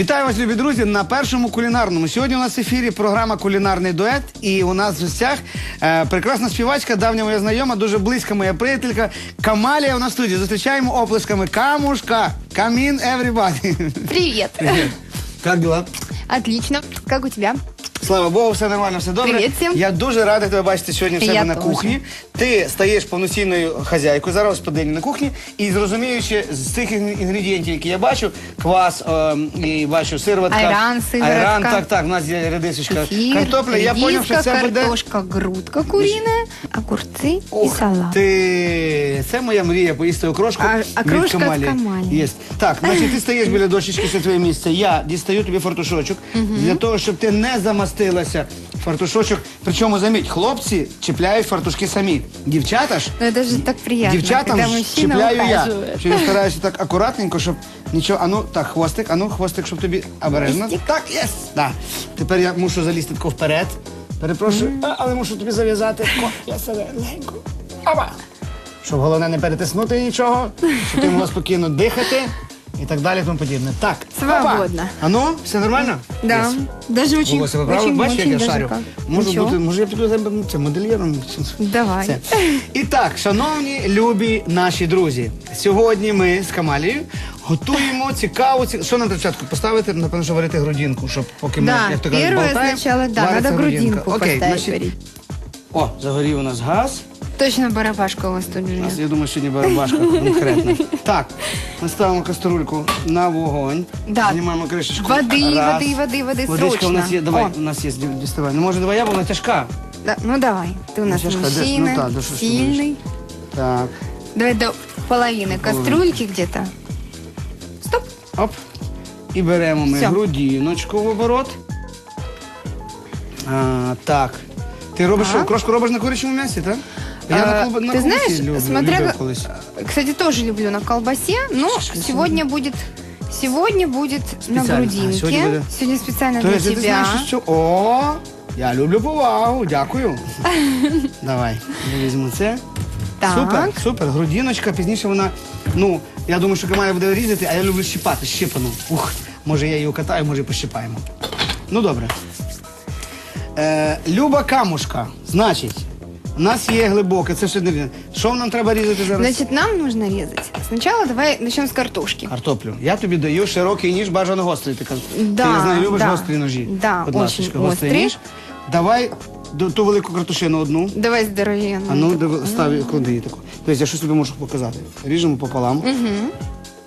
Вітаю вас, любі друзі, на першому кулінарному. Сьогодні у нас в ефірі програма Кулінарний дует. І у нас в гостях е, прекрасна співачка, давня моя знайома, дуже близька моя приятелька Камалія у нас в студії. Зустрічаємо оплесками. Камушка! Камін everybody! Привет. Як дела? Отлично. Как у тебя? Слава Богу, все нормально, все добре. Привіт всім. Я дуже радий тебе бачити сьогодні в себе Я на теж. кухні. Ти стаєш повноцінною хазяйкою, зараз господині на кухні. І зрозуміючи з цих ін- інгредієнтів, які я бачу, квас е, і бачу сирватка. Айран, сиворотка. Айран, так, так, в нас є редисочка. Кефир, Картопля, я зрозумів, що це буде... картошка, грудка куриная, огурцы и Ох салат. ти, це моя мрія поїсти окрошку А- від окрошка з Камалі. Камалі. Так, значить, ти стаєш біля дощечки, це твоє місце. Я дістаю тобі фартушочок для того, щоб ти не замастилася. Фартушочок. Причому заміть, хлопці чіпляють фартушки самі. Дівчата ж Ну это же так приятно, Дівчатам когда ж мужчина чіпляю я. ухаживает. Що я стараюся так акуратненько, щоб нічого. Ану, так, хвостик, ану, хвостик, щоб тобі обережно. Так, єс. Да. Тепер я мушу залізти тако вперед. Перепрошую, а, але мушу тобі зав'язати. О, я себе легенько. Опа. Щоб головне не перетиснути нічого, щоб ти могла спокійно дихати і так далі, тому подібне. Так. Свободно. Опа. Ану, все нормально? Да, Єс. даже очень, Волосся поправив, очень, бачиш, як я даже шарю. как. Можу бути, може я піду за ну, це модельєром. Давай. Це. І так, шановні любі наші друзі, сьогодні ми з Камалією готуємо цікаву. ці- Що нам для початку поставити? Напевно, що варити грудинку, щоб поки ми Да, як то кажуть, первое болтаємо, сначала, да, вариться надо грудинка. грудинку Окей, поставить значить, варить. О, загорів у нас газ. Точно барабашка у вас тут У нас, живет. я думаю, сьогодні барабашка конкретно. Так, ми ставимо каструльку на вогонь. Да. Знімаємо кришечку. Води, Раз. води, води, води, Водичка у нас срочно. є. Давай, О. у нас є, діставай. Ну, може, давай я, бо вона тяжка. Да, ну давай, ты у нас Ну, тяжко, да, мужчина, ну да, да что ж ты сильный. Так, Давай до половины кастрюльки где-то. Стоп. оп. І беремо ми Всё. грудиночку в оборот. А, так. Ти робиш Так. що, крошку робиш на курячому м'ясі, так? Я на, А, колба- на ты колбасі знаешь, люблю, смотря колись. Кстати, тоже люблю на колбасе, но сегодня будет сегодня будет на Специально. А, грудинке. сегодня будет- Сегодня специально То для есть ти тебя. знаєш, що... О, я люблю повагу, дякую. Давай, я візьму це. Так. Супер, супер. Грудиночка, пізніше вона, ну, я думаю, що Камаля буде різати, а я люблю щипати, щипану. Ух, може я її укатаю, може пощипаємо. Ну, добре. Е, Люба камушка, значить, у нас є глибоке, це ще не. Що нам треба різати зараз? Значит, нам нужно резать. Сначала давай начнем с картошки. Картоплю. Я тобі даю широкий ніж, бажано гострий. Ти, каз- Да, ти я знаю, любиш да. гострі ножі. Да, Будь очень гострий ніж. Давай до- ту велику картошину одну. Давай здоровенную. А ну, диви- став клади її таку. Тобто я щось тобі можу показати. Ріжемо пополам. Угу.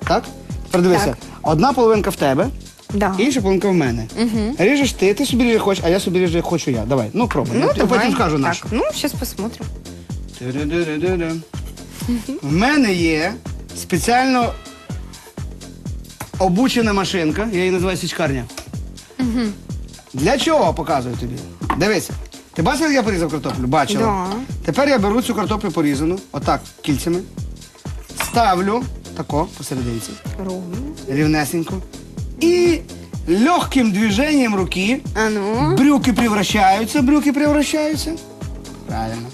Так? Тепер дивися. Так. Одна половинка в тебе, Да. інша половинка в мене. Угу. Ріжеш ти, ти собі ріжеш хочеш, а я собі ріжу, як хочу я. Давай, ну пробуй. Ну, я давай. потім скажу так, ну, сейчас посмотрим. Ту-ду-ду-ду-ду. В мене є спеціально обучена машинка, я її називаю січкарня. Для чого показую тобі? Дивись, ти бачив, як я порізав картоплю? Бачила. Да. Тепер я беру цю картоплю порізану, отак, кільцями, ставлю тако посерединці, Ровно. рівнесенько. І легким движением руки А ну. брюки превращаются, брюки превращаются. Правильно.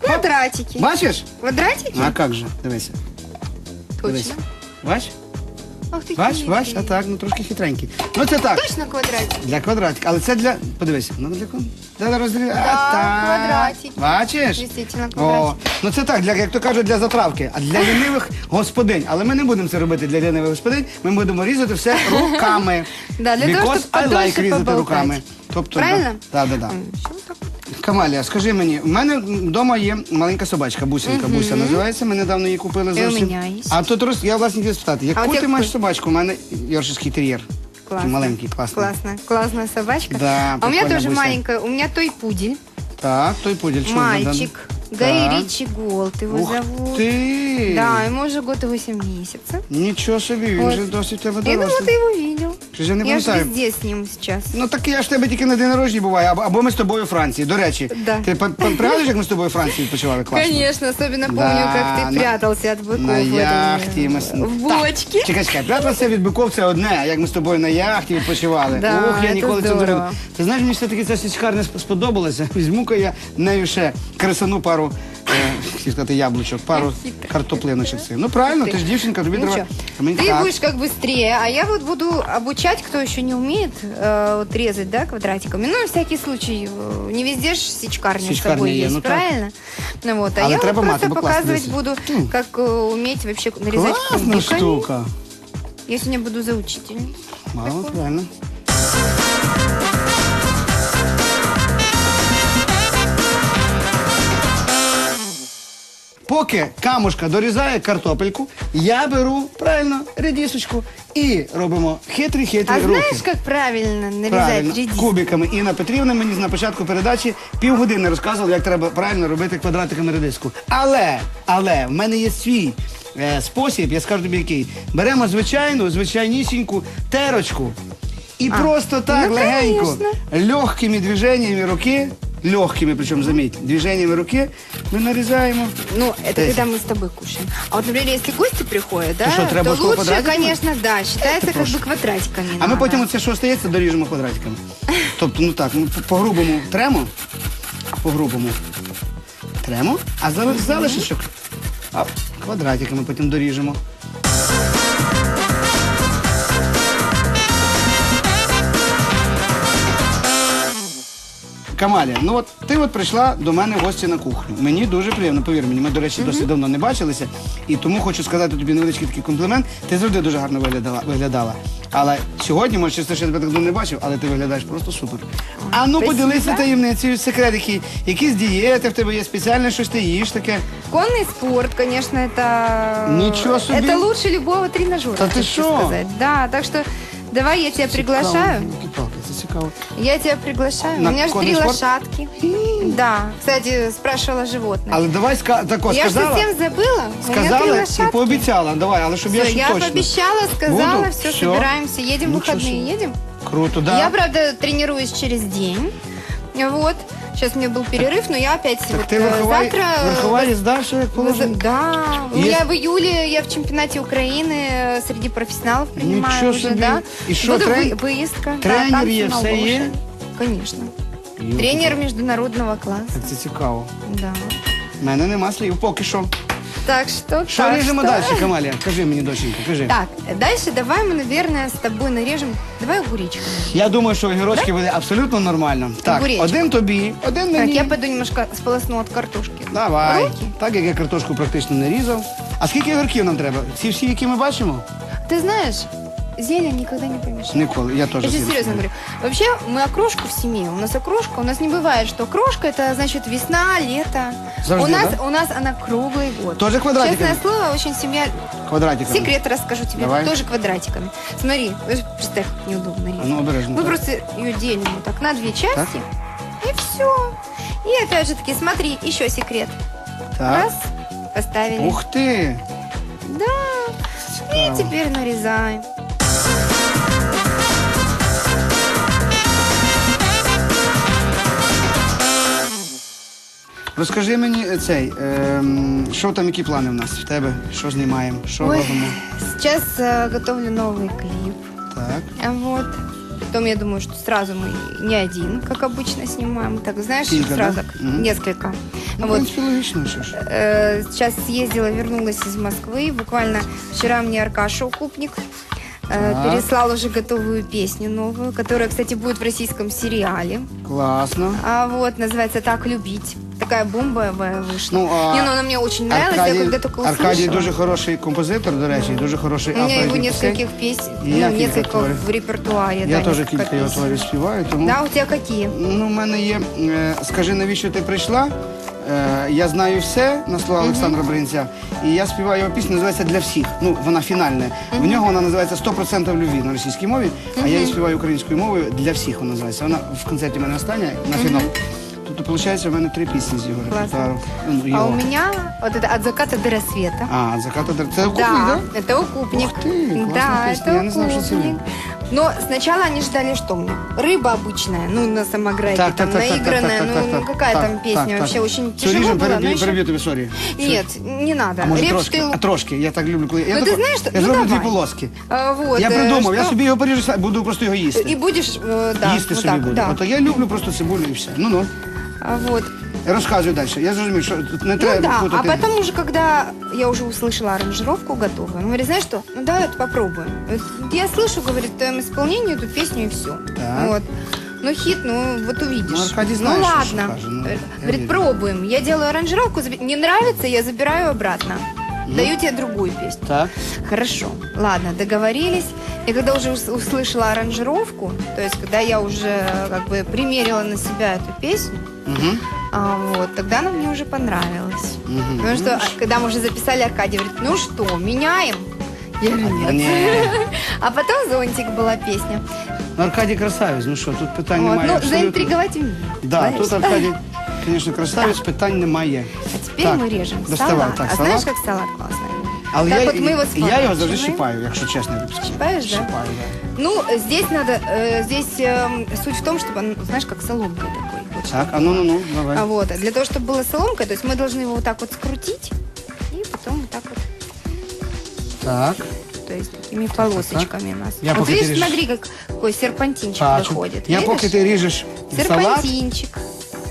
Квадратики. Бачишь? Квадратики? А как же? Дивися. Дивись. Точно. Бач? Ах ты Бач, хитрый. бач, а так, ну трошки хитренький. Ну це так. Точно квадратики. Для квадратика. Але це для. Подивися. Ну для квадратика. Для роздріб... Да, квадратик. Бачиш? Действительно О, квадратик. ну це так, для, як то кажуть, для затравки, а для лінивих господинь. Але ми не будемо це робити для лінивих господинь, ми будемо різати все руками. Да, для того, Because щоб I подольше like різати поболтати. руками. Тобто, Правильно? Так, так, так. М, чё так? Камалія, скажи мені, в мене вдома є маленька собачка, бусинка, буся називається. Ми недавно її купили І у зовсім. мене є. А тут роз... я власне хотів спитати, яку у ти тебе маєш собачку? У мене йоршиський тер'єр. Классно. маленький, класний. Классно. Классная собачка. Да, а у меня прикольно, тоже Буся. маленькая. У меня той пудель. Так, той поділ. Чому Мальчик. Так. Гай Ричи Голд его Ух зовут. ти! Да, ему уже год и 8 месяцев. Нічого собі, він Вот. вже досить в тебе Я думала, дорослий. ты его видел. Чи ж я не Я же пам'ятаю? везде с ним сейчас. Ну так я ж тебе тільки на день народження буває, або, або ми з тобою у Франції. До речі, Да. ти па- па- пригадуєш, як ми з тобою у Франції відпочивали класно? Конечно, особенно помню, Да, как ты на- прятался от быков. На в этом, яхті ми... В Так, бочке. Чекай, чекай, прятатися від биков це одне, а як ми з тобою на яхті відпочивали. Да, Ох, я це ніколи цього не здорово. зробив. Ти знаєш, мені все-таки ця січкарня сп- сподобалася. Візьму-ка я нею ще кресану пару, е, хотів сказати, яблучок, пару Хитрий. картоплиночок. цих. Ну правильно, ти ж дівчинка, тобі треба. Ничего. А мені Ты так. будешь как быстрее, а я вот буду обучать, кто еще не умеет э, вот резать, да, квадратиками. Ну, на всякий случай, э, не везде ж сечкарня, с Сечкарня собой є, есть, ну так. правильно? Ну вот, а Але я вот треба мати, просто бо класно показывать дивися. буду, М. как э, уметь вообще нарезать Класна кубиками. штука. Я сегодня буду за учительницей. Мало, правильно. Поки камушка дорізає картопельку, я беру правильно редісочку і робимо хитрі-хитрі А рухи. знаешь, как правильно нарезать Правильно, редис? кубиками. Інна Петрівна мені на початку передачі півгодини розказувала, як треба правильно робити квадратиками редиску. Але, але в мене є свій е, спосіб, я скажу тобі який. Беремо звичайну, звичайнісіньку терочку. І просто так ну, легенько, легкими движеннями руки, легкими, причому заметь, движениями руки, ми нарізаємо. Ну, это То есть- когда мы с тобой кушаем. А вот, например, если гости приходят, да, что, треба то что, лучше, квадратиками? конечно, да, считается как прошу. бы квадратиками. А ми надо. потім оце, що остається, доріжемо квадратиками. Тобто, ну так, ми по- по-грубому тремо, по-грубому тремо, а зали- залишечок а, квадратиками потім доріжемо. Камалія, ну от ти от прийшла до мене в гості на кухню. Мені дуже приємно, повір мені. Ми, до речі, досить давно не бачилися, і тому хочу сказати тобі невеличкий такий комплімент. Ти завжди дуже гарно виглядала. виглядала. Але сьогодні, може, чисто, що я тебе так давно не бачив, але ти виглядаєш просто супер. А ну Спасибо. поділися таємницею, секрет, які, якісь дієти в тебе є, спеціальне щось ти їш таке. Конный спорт, конечно, это... Ничего себе. Это лучше любого тренажера, Да ты хочу шо? сказать. Да, так что давай я тебя приглашаю. Цікаво, це цікаво. Я тебя приглашаю. На У меня же конный три спорт? лошадки. Да, кстати, спрашивала животных. Але давай ска... тако, я же сказала, совсем забыла. У меня три сказала і лошадки. пообіцяла. Давай, але щоб я Всё, ще я точно. пообещала, сказала, Буду? все, Всё. собираемся, едем в Ничего выходные, себе. едем. Круто, да. Я, правда, тренируюсь через день. Вот. Сейчас у меня был перерыв, но я опять Так вот, ти э, верхова, завтра... верхова їзда, що як Воз- положено? Да, у Есть- меня в июле я в чемпионате Украины э, среди профессионалов принимаю Ничего уже, себе. да. И что, Буду трен- вы- выездка. да, тренер танцы есть, на все лошади. есть? Конечно. Йо. Тренер международного класса. Так це цікаво. Да. У мене нема слів, поки що. Так что... Що так ріжемо что- далі, Камалія? Кажи мені, доченька, кажи. Так, дальше давай мы, наверное, с тобой нарежем... Давай огуречками. Я думаю, що огірочки буде абсолютно нормально. Так, Огуречки. один тобі, один Так, мені. я пойду немножко сполосну от картошки. Давай. Руки. Так як я картошку практично не різав. А скільки огірків нам треба? Ці всі, які ми бачимо? Ты знаешь, зелень никогда не помешает. Ніколи. Я теж. Я з'їм. серьезно говорю. Вообще, мы окрошку в семье. У нас окрошка. У нас не бывает, что окрошка это значит весна, лето. Завжди, у нас да? у нас она круглый год. Тоже квадратиками? Честное слово, очень семья. Квадратиками. Секрет расскажу тебе. Давай. Тоже квадратиками. Смотри, представь, неудобно резать. Ну, обережно, Мы так. просто ее делим вот так на две части. И все. И опять же таки, смотри, еще секрет. Так. Раз, поставили. Ух ти! Да. И теперь нарезаем. Розкажи мені е, цей, ем, що там, які плани в нас в тебе? Що знімаємо? Що Ой, робимо? сейчас э, готовлю новый клип. Так. А Вот. Потом я думаю, что сразу мы не один, как обычно снимаем. Так, знаешь, Несколько, сразу да? так, Мгм. несколько. Ну, в вот. принципі, логічно, що ж. Э, сейчас съездила, вернулась из Москвы. Буквально вчера мне Аркаша Укупник э, Так. переслал уже готовую песню новую, которая, кстати, будет в российском сериале. Класно. А вот называется «Так любить». Такая бомба вышла. Ну, а Не, ну она мне очень нравилась, я когда только услышала. Аркадій дуже хороший композитор, до речі, дуже хороший У меня автор. его этих пісень. нескольких песен, И ну, я кілька несколько творів. в репертуаре. Я да, теж несколько кілька його песен. творів співаю, тому... Да, у тебя какие? Ну, у мене є е, Скажи, навіщо ти прийшла? Е, я знаю все на слова Олександра Бринця. І я співаю його пісню, називається для всіх. Ну, вона фінальна. В нього вона називається «100% любві на російській мові, а я її співаю українською мовою для всіх вона називається. Вона в концерті в мене остання на фінал. Тобто, виходить, у мене три пісні з його Классно. репертуару. Ну, А його. у меня вот это «От заката до рассвета». А, заката Це окупник, да, да? это укупник. Ух ты, классная да, песня, это я не знал, что это укупник. Но сначала они ждали что мне? Рыба обычная, ну, на самограйке, Так, там, так, так, так, наигранная, так, так, ну, так, ну, так, какая так, там песня, так, вообще так. очень Все, тяжело ріжемо, было, но переб'ю, еще... переб'ю тобі, сорі. Нет, не надо. А може Репчатый трошки? лук. А трошки, я так люблю, коли... Я, Ну, ти тако- знаєш, що- я ну, зроблю дві давай. полоски. А, вот, Я э, придумав, я что- собі його поріжу, са- буду просто його їсти. И будешь, э, да, їсти вот собі так, буду. да. Ото я люблю просто цибулю і все. Ну-ну. А вот. Розказуй далі. Я зрозумів, що тут не Ну треба да, а путати. потом уже, когда я уже услышала аранжировку готовую, он говорит, знаешь что, ну давай вот попробуем. Вот Я слышу, говорит, в твоем исполнении эту песню и все. Так. Вот. Ну хит, ну вот увидишь. Ну, Аркадий знает, ну что ладно. шикарно, ну, я говорит, верю. пробуем. Я делаю аранжировку, заби- не нравится, я забираю обратно. Даю тебе другую песню. Так. Хорошо, ладно, договорились. И когда уже ус- услышала аранжировку, то есть когда я уже как бы примерила на себя эту песню, Угу. а, вот, тогда она мне уже понравилась. Мгм. Потому что, а, когда мы уже записали, Аркадий говорит, ну что, меняем? Я говорю, нет. Ні. А потом «Зонтик» была песня. Ну, Аркадій красавець, ну що, тут питань Вот, немає. ну, абсолютно. заинтриговать умеет. Да, знаешь. тут Аркадій, звісно, красавець, питань немає. А теперь Так, мы режем доставай, салат. так, а салат. знаешь, как салат классно? Але так я, вот мы его я його завжди сворачиваем. щипаю, якщо чесно. я тобі скажу. Щипаешь, да? Щипаю, да. Ну, здесь надо, э, здесь эм, суть в том, чтобы он, знаешь, как соломкой такой. Вот. Так, а ну, ну, ну, давай. А вот, для того, чтобы было соломкой, то есть мы должны его вот так вот скрутить и потом вот так вот, Так, то есть такими полосочками у нас. Я вот пока видишь, ты режешь. смотри, как какой серпантинчик бачу. выходит. Я видишь? поки ти ріжеш салат, Серпантинчик.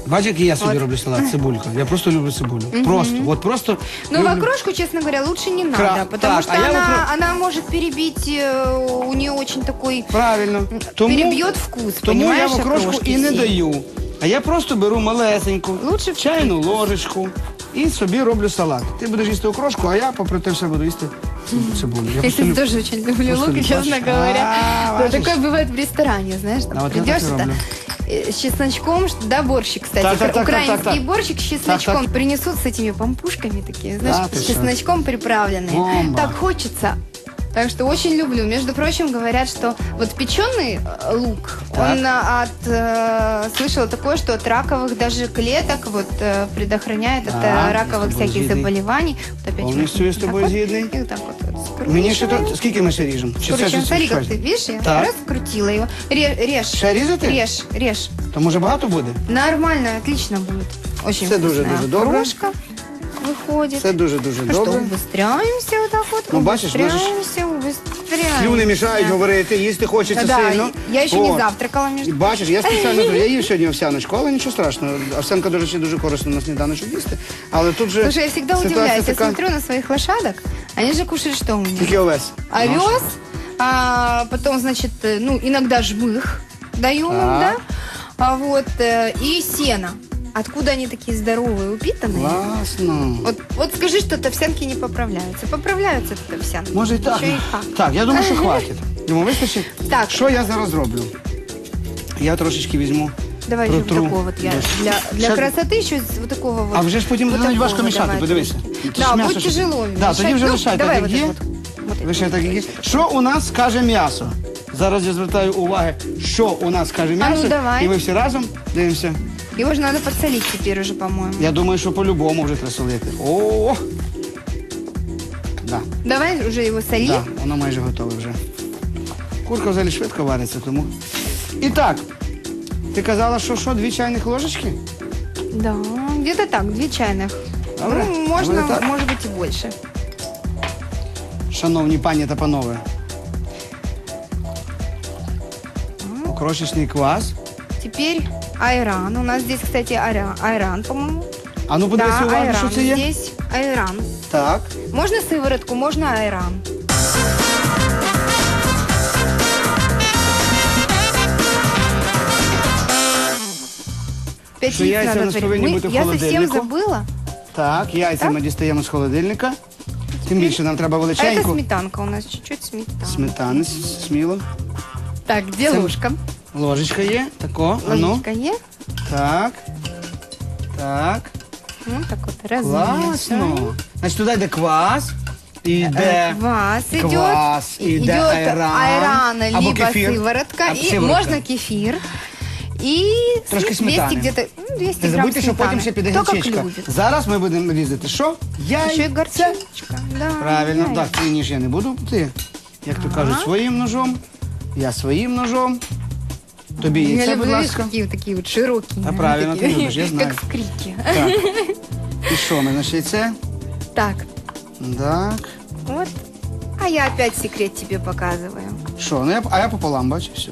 бачиш, як я собі От. роблю салат, цибулька. Я просто люблю цибулю. Просто, от просто. Но в люблю. окрошку, честно говоря, лучше не надо, Кра- потому так, что а я в она, окро- она может перебить, э, у нее очень такой... Правильно. Тому, Переб'є вкус, Тому я понімаєш, в окрошку окрошки і не всі. даю. А я просто беру малесеньку, Лучше в чайну ложечку і собі роблю салат. Ти будеш їсти окрошку, а я попри те все буду їсти цибулю. Я Я, просто кстати, люблю. тоже очень люблю просто лук, и, люблю. честно А, говоря. Да, бачишь? такое бывает в ресторане, знаешь, там А вот я придешь, так и это, роблю. э, с чесночком, ш- да, борщик, кстати, Так, так, так, украинский так, так, так. борщик с чесночком. Так, так. Принесут с этими пампушками такие, знаешь, Да, ты с что? чесночком приправленные. Бомба. Так хочется. Так что очень люблю. Между прочим, говорят, что вот печеный э, лук, Так. он а, от, э, слышала такое, что от раковых даже клеток вот э, предохраняет от Да, э, я с раковых тобой всяких згідний. заболеваний. Вот опять Полностью вот я с так тобой вот. згідний. И вот так вот, вот Мені ще скручиваем. то, скільки ми ще ріжемо? Чи це Короче, щось- смотри, как щось? ты видишь, я Так. раз крутила его. Ре- режь. Ще різати? Режь, режь. То може багато буде? Нормально, отлично будет. Очень Все дуже, вкусная дуже добре. окрошка выходит. Це дуже-дуже Ну что, добре. убыстряемся вот так вот. Ну, бачиш, убыстряемся, убыстряемся. Слюни мішають говорити, їсти хочеться Да, сильно. я еще О. не завтракала, между Бачиш, я спеціально я їв сьогодні овсяночку, але нічого страшного. Овсянка, до речі, дуже корисно на сніданочок їсти. Але тут же Слушай, я всегда ситуація удивляюсь, я така, смотрю на своих лошадок, они же кушают что у меня? Тільки овес. Овес, а потом, значит, э, ну, иногда жмых даю им, да, Так. а вот, э, и сено. Откуда они такие здоровые, упитанные? Класно. Вот, вот скажи, что овсянки не поправляются. Поправляются тут овсянки. Може і так. Еще и как. Так, я думаю, що хватить. Йому вистачить. Так. Що я зараз роблю? Я трошечки візьму. Давай же вот протру. такого вот я. Для, для Щас- красоти еще вот такого вот. А вже ж потім вот навіть такого важко мішати, давай. подивися. Тут Да, ж м'ясо будет ще- тяжело Да, тоді вже ну, лишай давай так, вот як є. это вот. Вот это. Лише так як є. Що у нас каже м'ясо? Зараз я звертаю увагу, що у нас каже А ну, м'ясо. давай. І ми всі разом дивимося. Его же надо подсолить теперь уже, по-моему. Я думаю, що по-любому вже треба солити. О! Да, Давай уже его соли. да, воно майже готове вже. Курка взагалі швидко вариться, тому. І так, ти казала, що що, дві чайних ложечки? Да, где-то так, две чайных. Добре. Ну, можно, Давай так. может быть, и больше. Шановні пані та панове. Окрошечний квас. Теперь айран. У нас здесь, кстати, айран, айран по-моему. А ну подивися да, уважно, айран. що це є. Здесь айран. Так. Можно сыворотку, можно айран. Пять Что яиц яйца у надо нас отварить. повинні Мы- бути в Я совсем холодильнику. забыла. Так, яйця Так. ми дістаємо з холодильника. Тим більше нам треба А это величеньку. сметанка у нас, чуть-чуть сметана. Сметани с- сміло. Так, где Це- ложка? Ложечка є. Тако. А ну. Ложечка есть. Так. Так. Ну, так вот, размешиваем. Класно. Значить, туди йде квас. І йде. Э, Квас идет, Квас, и- идет идет айран. айран, Або либо кефир. сыворотка, Або и сыворотка. можно кефир. И Трошки 200 сметани. где-то, ну, 200 Не грамм забудьте, що потім сметаны. ще піде Кто как гірчичка. любит. Зараз ми будемо різати що? Яйця. Еще и горчичка. Да, Правильно, яйца. так, твій ніж я не буду ти, як то кажуть, своїм ножом. Я своїм ножом. Тобі Я яйце, люблю, будь видишь, ласка. какие вот такие вот широкие. Да, правильно, такие, ты любишь, я знаю. Как в крике. Так. І що, ми знайшли яйце? Так, Так. вот. А я опять секрет тебе показываю. Що, ну я, а я пополам, бачу, все.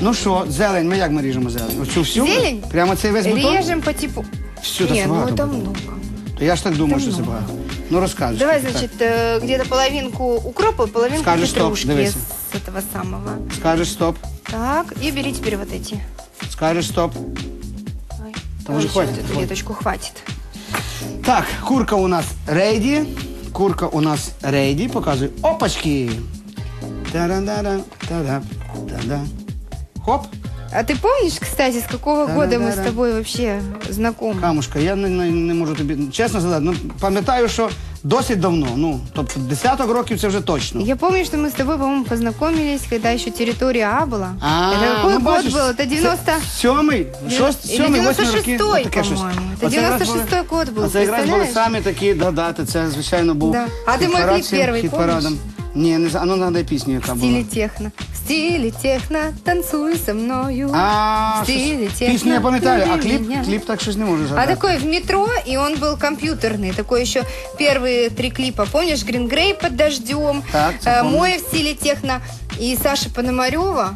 Ну що, зелень, ми як ми ріжемо зелень? Оцю всю? Зелень? Прямо цей весь бутон? Режем по типу... Всю, та Не, це ну багато это буде. много. Я ж так думаю, що це багато. Ну розкажеш. Давай, так. значит, э, где-то половинку укропа, половинку Скажешь, стоп, петрушки дивися. с этого самого. Скажеш стоп, Так, и бери теперь вот эти. скажеш стоп. Ой, Там уже хватит, вот эту хватит. веточку хватит. Так, курка у нас рейді. Курка у нас рейді. Показуй. Опачки. Та-да-да-да, та-да, та-да. Хоп. А ты помнишь, кстати, с какого года мы с Да-да-да-да. тобой вообще знакомы? Камушка, я не, не, не можу тобі чесно сказати. Ну, пам'ятаю, що досить давно. Ну, тобто десяток років це вже точно. Я помню, что мы с тобой, по-моему, познакомились, когда еще территория А была. А, это какой ну, год бачиш, был? Это 90... це Сьомий, шост, Или сьомий, восьмий роки. 96-й, отаке щось. по-моєму. Це Оце якраз 96-й були- год був, Оце якраз були представляєш? самі такі да, дати. Це, звичайно, був Да. А ти мой хіт-парад кліп всім, перший хіт-парадом. помниш? Ні, не знаю. А ну нагадай пісню, яка В була. стиле техно. В стиле техно, танцуй со мною. А, В стиле щось- техно, пісню я пам'ятаю, а люби кліп, мене. кліп так щось не можу А згадати. такой в метро, и он был компьютерный. Такой еще первые три клипа. Помнишь, Green Grey под дождем, Так, э, помню. мой в стиле техно и Саша Пономарева.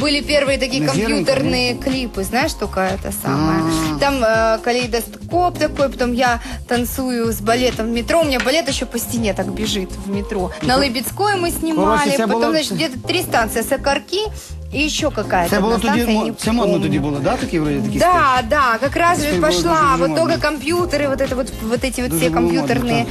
Были первые такие На Зеленке, компьютерные клипы, знаешь, только это самое. А. Там э, калейдоскоп такой, потом я танцую с балетом в метро. У меня балет еще по стене так бежит в метро. На Лыбецкой мы снимали, Короче, це потом, було- значит, где-то три станции. Сокарки и еще какая-то Це було одна тоді, станция, я мо- не це модно помню. тоді було, да, такі вроді такі Да, да, как раз Теперь же было пошла. дуже Вот модно. только компьютеры, вот это вот, вот эти вот Дуже все было модно, компьютерные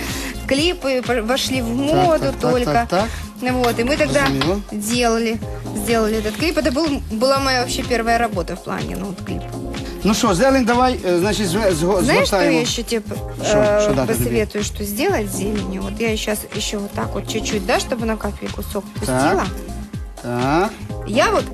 клипы по- вошли в моду так, так, только. так, так. Вот, и мы тогда Разумела. делали, сделали этот клип. Это был, была моя вообще первая работа в плане, ну, вот клип. Ну що, зелень, давай, е, значить, зв- зго- Знаешь, что згортаємо. я еще тебе Шо? э, Шо дать тебе? посоветую, что сделать с зеленью? Вот я сейчас еще вот так вот чуть-чуть, да, чтобы на капель кусок пустила. Так, Я вот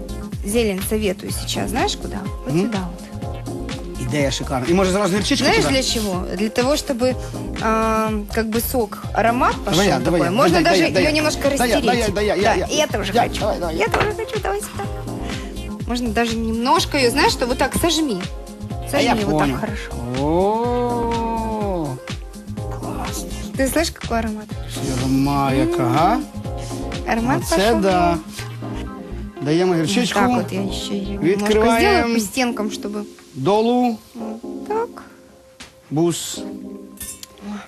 зелень советую сейчас, знаешь, куда? Вот Мгм. сюда вот. ідея шикарна. І може зразу гірчичку Знаешь, туди? для чего? Для того, чтобы а, как бы сок, аромат пошел Давай я, такой. давай я. Можно Дай, дай, даже дай, дай ее я. немножко Дай я, растереть. дай я, дай я, я, да, я. и я тоже Я, хочу. давай, давай, я тоже хочу, давай сюда. Можно даже немножко ее, знаешь, что вот так сожми. А я Сожми вот понял. так хорошо. О, класно. Ты слышишь, какой аромат? Фірма яка, га? Аромат Оце пошел. да. Даємо Вот гірчичку, так вот я еще ее немножко Открываем. сделаю по стенкам, чтобы... долу, Вот так. бус.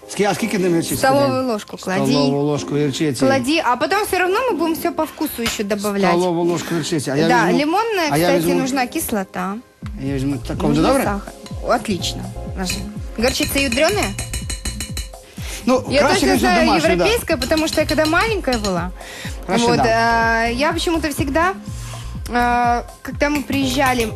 Ски- А скільки ним гірчиці? Столовую ложку клади. Столову ложку гірчиці. Клади, а потом все равно мы будем все по вкусу еще добавлять. Столову ложку гірчиці. А я да, візьму- лимонная, а я кстати, візьму- нужна кислота. Я візьму такого, Нужен добре? сахар. Отлично. Нажми. Горчица ядреная? Ну, Я краще, точно знаю домашню, да. европейская, потому что я когда маленькая была, Хорошо, вот, да. э, я почему-то всегда, э, когда мы приезжали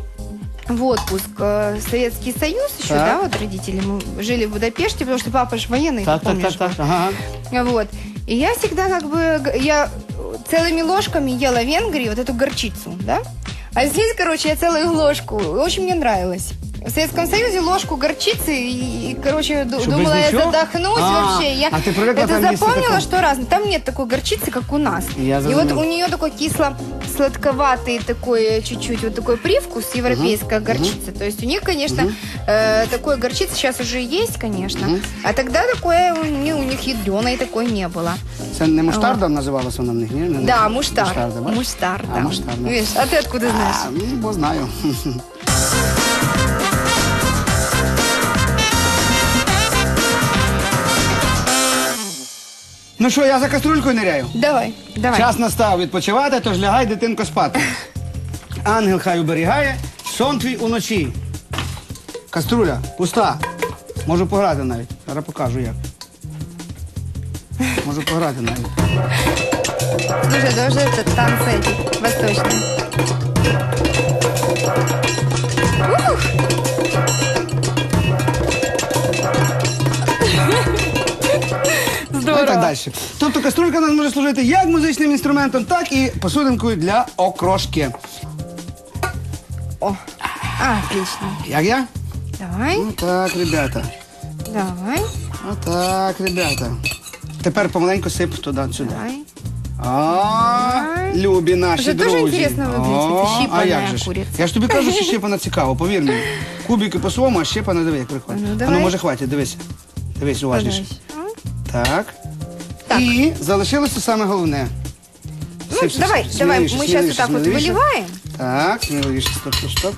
в отпуск э, в Советский Союз еще, Так. да, вот родители, мы жили в Будапеште, потому что папа же военный, Так, ты так, помнишь, так, так. Ага. был. Вот. И я всегда как бы, я целыми ложками ела в Венгрии вот эту горчицу, да? А здесь, короче, я целую ложку. Очень мне нравилось. В Советском Союзе ложку горчицы и, и, короче, ду- Что, думала без я ничего? задохнусь А, вообще. Я а ты привыкла это там есть запомнила, такое? что разное. Там нет такой горчицы, как у нас. Я и вот зрозумів. у нее такой кисло-сладковатый такой чуть-чуть вот такой привкус европейская горчица. То есть у них, конечно, э, такой горчицы сейчас уже есть, конечно. Мгм. А тогда такое у них, у них ядреной такой не было. Це не муштарда називалася вона в них, ні? Не- не- Да, муштар. Муштарда, бачиш? Муштар, А, да. муштарда. Видишь, а ты откуда знаешь? А, ну, бо знаю. Ну що, я за каструлькою ниряю? Давай, давай. Час настав відпочивати, тож лягай, дитинко, спати. Ангел хай оберігає, сон твій уночі. Каструля, пуста. Можу пограти навіть. Зараз покажу як. Можу пограти навіть. Слушай, даже это танцы эти восточные. Ух! Так далі. Тобто каструлька нам може служити як музичним інструментом, так і посудинкою для окрошки. О, а, отлично. Як я? Давай, Отак, ребята. давай, Отак, ребята. Тепер помаленьку сип туди, сюди. давай. А, любі наші Вже друзі. дуже інтересно виглядить, О, це а як же ж? куриця. Я ж тобі кажу, що щепана цікаво, повір мені. Кубики по своєму, а щепана диви, як приходить. Ну, а ну давай. може хватить, дивись. Дивись уважніше. Подивись. Так. Так. І залишилося саме головне. Ну, давай, давай, сміливіше, мы сейчас сміливіше, вот так вот сміливіше. выливаем. Так, сміливіше, стоп, стоп, стоп.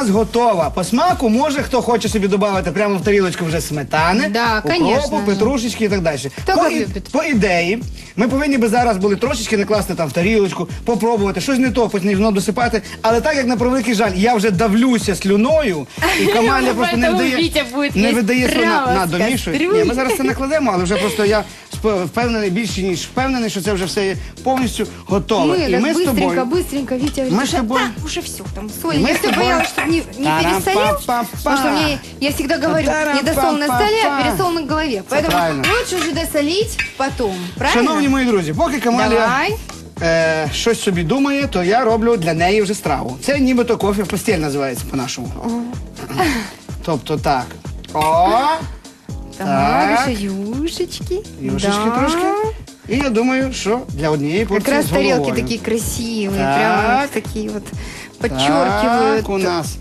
Нас готова. По смаку може хто хоче собі додати прямо в тарілочку вже сметани, Да, укропу, конечно петрушечки і так далі. Хто по, і- любить. по ідеї, ми повинні би зараз були трошечки накласти там в тарілочку, попробувати, щось не то, воно досипати. Але так як на превеликий жаль, я вже давлюся слюною, і команда просто не Поэтому видає, Вітя буде не видає слюна прямо на з домішуй. Ні, кастрюлі. ми зараз це накладемо, але вже просто я сп- впевнений, більше ніж впевнений, що це вже все є повністю готове. Мы і так ми з быстренько, тобою. быстренько, Витя, Мы с уже, тобой- да, уже все, там соль. Мы я с все тобой- боялась, чтобы не, не Тарам-па-па-па. пересолил, потому что мне, я всегда говорю, недосол на столе, а пересол на голове. Поэтому правильно. лучше уже досолить потом, правильно? Шановні мої друзі, поки Камалія Давай. е, щось собі думає, то я роблю для неї вже страву. Це нібито кофе в постіль називається по-нашому. Тобто так. О! Так, Так. еще юшечки. Юшечки Да. трошки. І я думаю, що для однієї Как порції раз з тарелки головою. такие красивые, Так. прямо вот такие вот подчеркивают. Так, у нас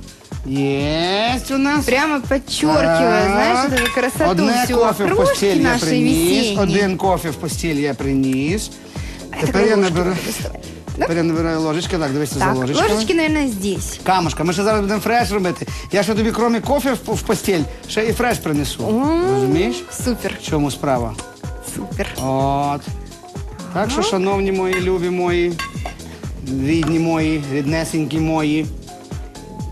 є у нас. Прямо подчеркивая, Так. знаешь, вот эту красоту Одне всю кофе в окрошки постіль я нашей приніс, весенней. один кофе в постіль я приніс. Это Тепер я ложку наберу. надо доставать. Я ложечки, так, дивися за Так, ложечками. ложечки, наверное, здесь. Камушка, ми ще зараз будемо фреш робити. Я ще тобі, крім кофе в, в постіль, ще і фреш принесу. Розумієш? Супер, В чому справа? супер. От. Так що, шановні мої, любі мої, рідні мої, ріднесенькі мої.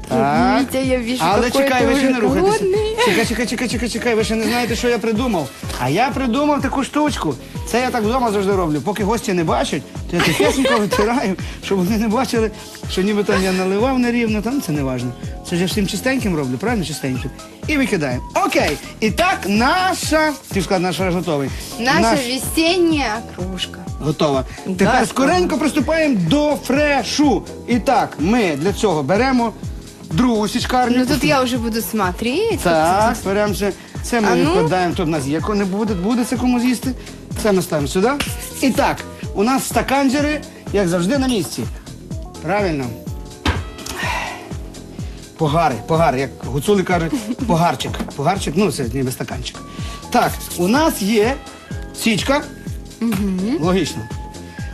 Так. Витя, я вижу, Але какой чекай, ви ще уже не рухайтеся. голодный. Чекай, чекай, чекай, чекай, чекай, ви ще не знаєте, що я придумав. А я придумав таку штучку. Це я так вдома завжди роблю. Поки гості не бачать, то я тихесенько витираю, щоб вони не бачили, що ніби там я наливав нерівно, там це не важно. Це ж я всім чистеньким роблю, правильно чистеньким? І викидаємо. Окей. І так наша, ти сказав, наш фреш готовий. Наша Наш- весенняя кружка. Готова. Тепер скоренько приступаємо до фрешу. І так, ми для цього беремо другу січкарню. Ну тут я уже буду смотреть. Так, беремося. Це ми А ну? відкладаємо. Тут у нас є, не буде, буде це кому з'їсти. Це ми ставимо сюди. І так, у нас стаканджери, як завжди, на місці. Правильно. Погари, погари, як гуцули кажуть, погарчик. Погарчик, ну це ніби стаканчик. Так, у нас є січка. Логічно.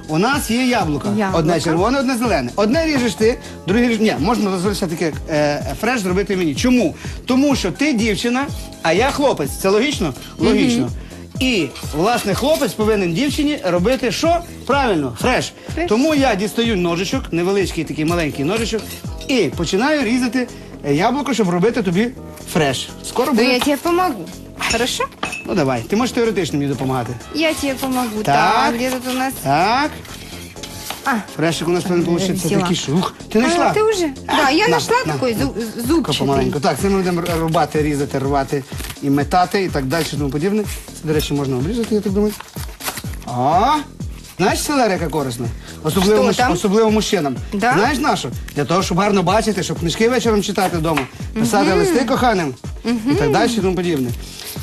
У нас є яблука. Яблука. Одне червоне, одне зелене. Одне ріжеш ти, друге ріжеш. Ні, можна дозволити таки е, фреш зробити мені. Чому? Тому що ти дівчина, а я хлопець. Це логічно? Логічно. І, власне, хлопець повинен дівчині робити що? Правильно, фреш. Фреш. Тому я дістаю ножичок, невеличкий такий маленький ножичок, і починаю різати яблуко, щоб робити тобі фреш. Скоро буде. я тебе помогу. Хорошо? Ну давай, ти можеш теоретично мені допомагати. Я тебе помогу. Так. где тут у нас? Так. А, Фрешик у нас повинен получитися взяла. такий, що... Ух, ти знайшла? а, ты уже? Да, я На, нашла на. такой зу- Тако зубчатый. помаленьку. Так, це ми будемо рубати, різати, рвати і метати, і так далі, тому подібне. Це, до речі, можна обрізати, я так думаю. О, знаєш, селера яка корисна? Особливо, Що муж- там? особливо мужчинам. Да? Знаєш на що? Для того, щоб гарно бачити, щоб книжки вечором читати вдома, писати листи коханим і так далі, і тому подібне.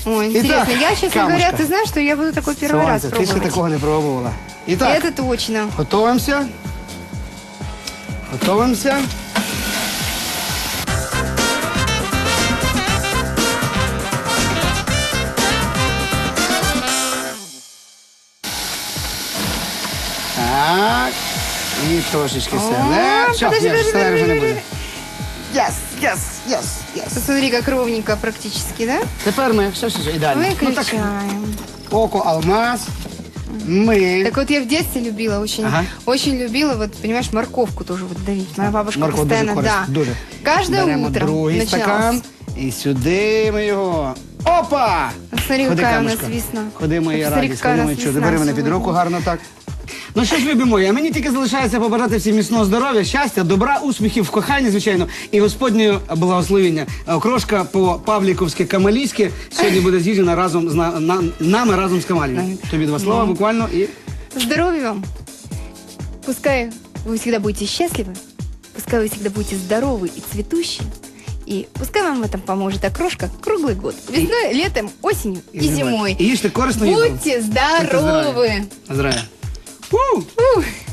Ой, Итак, интересно. я, честно камушка. говоря, ты знаешь, что я буду такой первый раз Сонце, ти ще пробовать. такого не пробувала. І так, Это точно. готуємося. Готуємося. Так. І трошечки селер. Все, подожди, ні, подожди, селер вже не подожди, буде. Yes, yes, yes, yes. Посмотри, как ровненько практически, да? Тепер ми все, все, все, ідеально. Ну Выключаем. око алмаз. Ми. Так вот я в детстве любила очень, Ага. очень любила, вот понимаешь, морковку тоже вот давить. Моя бабушка Морква дуже постоянно, корисна, да. дуже. Каждое Беремо утро другий начиналось. стакан і сюди ми його. Опа! Смотри, Ходи, какая у нас камушка. весна. Ходи, моя Посмотри, радість, какая ходи, у моя нас чудо. весна Бери мене під руку гарно так. Ну що ж, любі мої, а мені тільки залишається побажати всім міцного здоров'я, щастя, добра, успіхів в коханні, звичайно, і Господнього благословення. Окрошка по Павліковськи Камалійськи сьогодні буде з'їжджена разом з на, на- нами, разом з Камалією. Тобі два слова буквально і. Здоровья вам. Пускай вы всегда будете счастливы, пускай вы всегда будете здоровы и цветущие, и пускай вам в этом поможет окрошка круглый год. Весной, летом, осенью и, зимой. І їжте корисно їжу. Будьте здоровы! Здравия. У! Ух.